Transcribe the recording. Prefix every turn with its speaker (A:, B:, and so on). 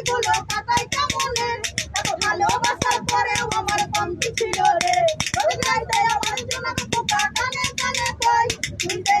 A: দিনগুলো কাটাই কেমনে এত ভালোবাসার পরেও আমার কমতি ছিল রে। রোজ রাইতে আমার জন্য পোকা কানে কানে কই? শুনতে